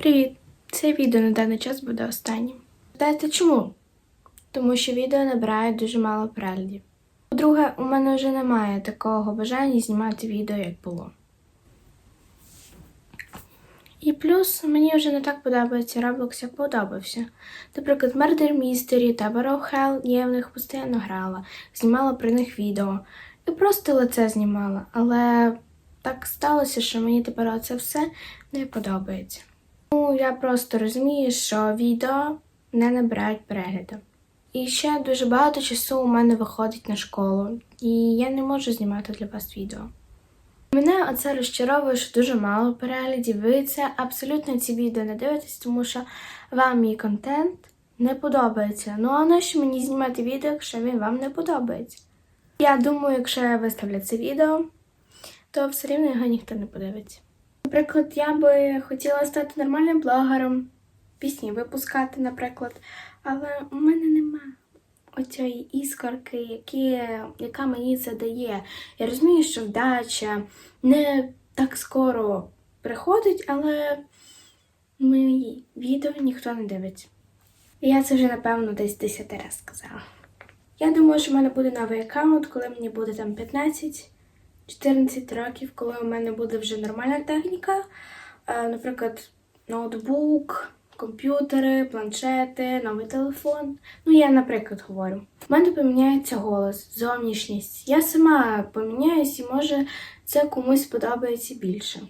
Привіт! Це відео на даний час буде останнім. Знаєте чому? Тому що відео набирає дуже мало переглядів. По-друге, у мене вже немає такого бажання знімати відео, як було. І плюс мені вже не так подобається Roblox, як подобався. Наприклад, Murder Mystery та Barrow Hell я в них постійно грала, знімала про них відео і просто лице знімала. Але так сталося, що мені тепер це все не подобається. Я просто розумію, що відео не набирають перегляду. І ще дуже багато часу у мене виходить на школу, і я не можу знімати для вас відео. Мене оце розчаровує, що дуже мало переглядів. Ви це абсолютно ці відео не дивитесь, тому що вам мій контент не подобається. Ну а на що мені знімати відео, якщо він вам не подобається? Я думаю, якщо я виставлю це відео, то все рівно його ніхто не подивиться. Наприклад, я би хотіла стати нормальним блогером, пісні випускати, наприклад, але у мене нема оцієї іскорки, які, яка мені це дає. Я розумію, що вдача не так скоро приходить, але мої відео ніхто не дивиться. І я це вже, напевно, десь 10 раз сказала. Я думаю, що в мене буде новий аккаунт, коли мені буде там 15. 14 років, коли у мене буде вже нормальна техніка, е, наприклад, ноутбук, комп'ютери, планшети, новий телефон. Ну, я, наприклад, говорю. У мене поміняється голос, зовнішність. Я сама поміняюсь і може це комусь подобається більше.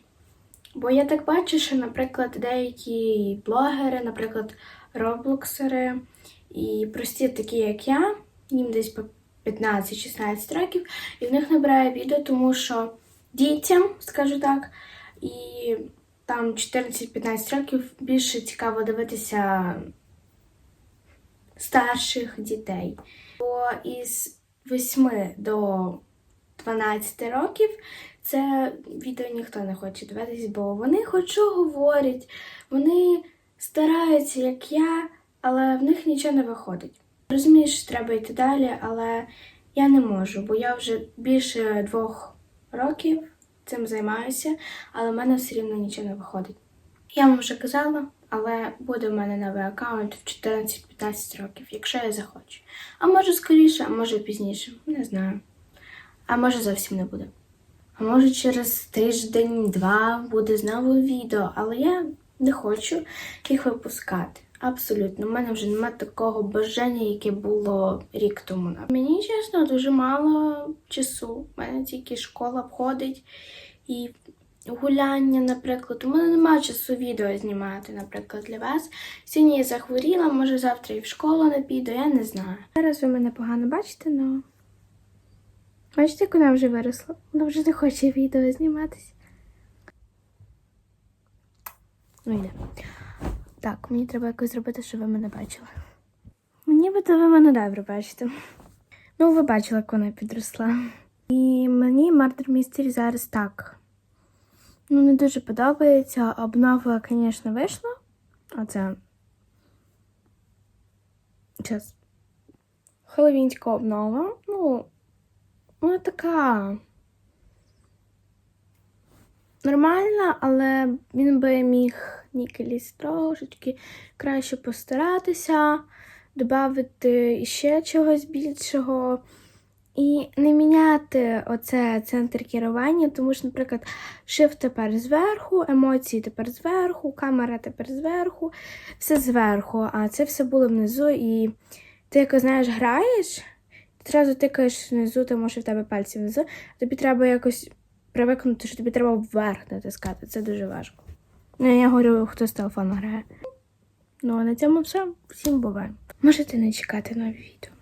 Бо я так бачу, що, наприклад, деякі блогери, наприклад, роблоксери і прості такі, як я, їм десь 15-16 років, і в них набирає відео, тому що дітям, скажу так, і там 14-15 років більше цікаво дивитися старших дітей. Бо із 8 до 12 років це відео ніхто не хоче дивитись, бо вони хоч говорять, вони стараються, як я, але в них нічого не виходить. Розумію, що треба йти далі, але я не можу, бо я вже більше двох років цим займаюся, але в мене все рівно нічого не виходить. Я вам вже казала, але буде в мене новий аккаунт в 14-15 років, якщо я захочу. А може скоріше, а може пізніше, не знаю. А може зовсім не буде. А може через тиждень-два буде знову відео, але я не хочу їх випускати. Абсолютно, У мене вже немає такого бажання, яке було рік тому. Мені чесно дуже мало часу. У мене тільки школа входить і гуляння, наприклад. У мене немає часу відео знімати, наприклад, для вас. Сьогодні я захворіла, може завтра і в школу не піду, я не знаю. Зараз ви мене погано бачите, але бачите, як вона вже виросла. Вона вже не хоче відео зніматися. Ну йде. Так, мені треба якось зробити, щоб ви мене бачили. Мені би то ви мене добре бачите. Ну, ви бачили, як вона підросла. І мені Murder Mystery зараз так. Ну, не дуже подобається. Обнова, звісно, вийшла. Оце. Зараз. Хеловінська обнова. Ну, вона така. Нормальна, але він би міг Нікеліс трошечки краще постаратися, додати ще чогось більшого. І не міняти оце центр керування, тому що, наприклад, shift тепер зверху, емоції тепер зверху, камера тепер зверху, все зверху, а це все було внизу. І ти, як знаєш, граєш, ти одразу тикаєш внизу, тому що в тебе пальці внизу, тобі треба якось привикнути, що тобі треба вверх натискати. Це дуже важко. Ну, я говорю, хто з телефону грає. Ну, а на цьому все. Всім буває. Можете не чекати нові відео.